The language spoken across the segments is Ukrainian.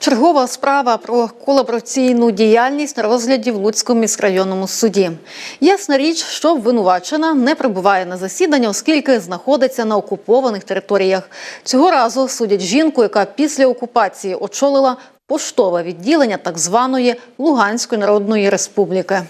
Чергова справа про колабораційну діяльність на розгляді в Луцькому міськрайонному суді. Ясна річ, що обвинувачена не прибуває на засідання, оскільки знаходиться на окупованих територіях. Цього разу судять жінку, яка після окупації очолила поштове відділення так званої Луганської Народної Республіки.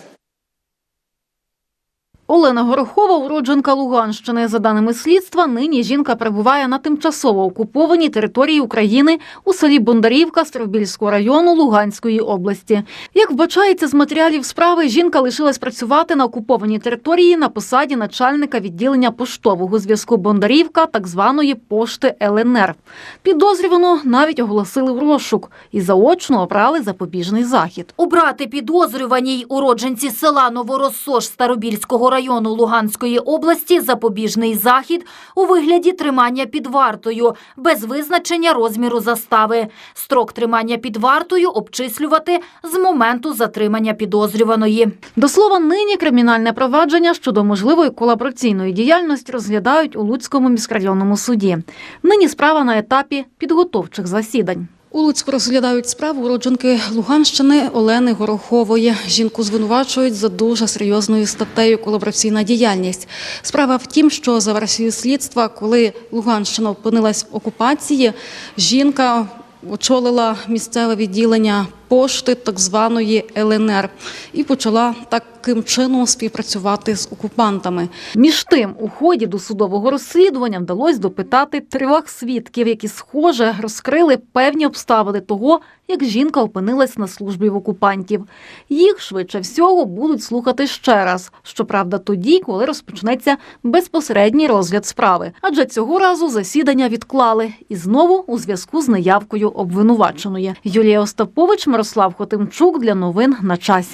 Олена Горохова, уродженка Луганщини. За даними слідства, нині жінка перебуває на тимчасово окупованій території України у селі Бондарівка Старобільського району Луганської області. Як вбачається з матеріалів справи, жінка лишилась працювати на окупованій території на посаді начальника відділення поштового зв'язку Бондарівка так званої пошти ЛНР. Підозрювану навіть оголосили в розшук і заочно обрали запобіжний захід. Обрати підозрюваній уродженці села Новоросош Старобільського району Луганської області запобіжний захід у вигляді тримання під вартою без визначення розміру застави. Строк тримання під вартою обчислювати з моменту затримання підозрюваної. До слова, нині кримінальне провадження щодо можливої колабораційної діяльності розглядають у Луцькому міськрайонному суді. Нині справа на етапі підготовчих засідань. У Луцьку розглядають справу уродженки Луганщини Олени Горохової. Жінку звинувачують за дуже серйозною статтею колабораційна діяльність. Справа в тім, що за версією слідства, коли Луганщина опинилась в окупації, жінка очолила місцеве відділення пошти так званої ЛНР і почала таким чином співпрацювати з окупантами. Між тим, у ході досудового розслідування вдалося допитати трьох свідків, які схоже розкрили певні обставини того, як жінка опинилась на службі в окупантів. Їх швидше всього будуть слухати ще раз. Щоправда, тоді, коли розпочнеться безпосередній розгляд справи. Адже цього разу засідання відклали і знову у зв'язку з неявкою обвинуваченої. Юлія Остапович, Мирослав Хотимчук для новин на часі.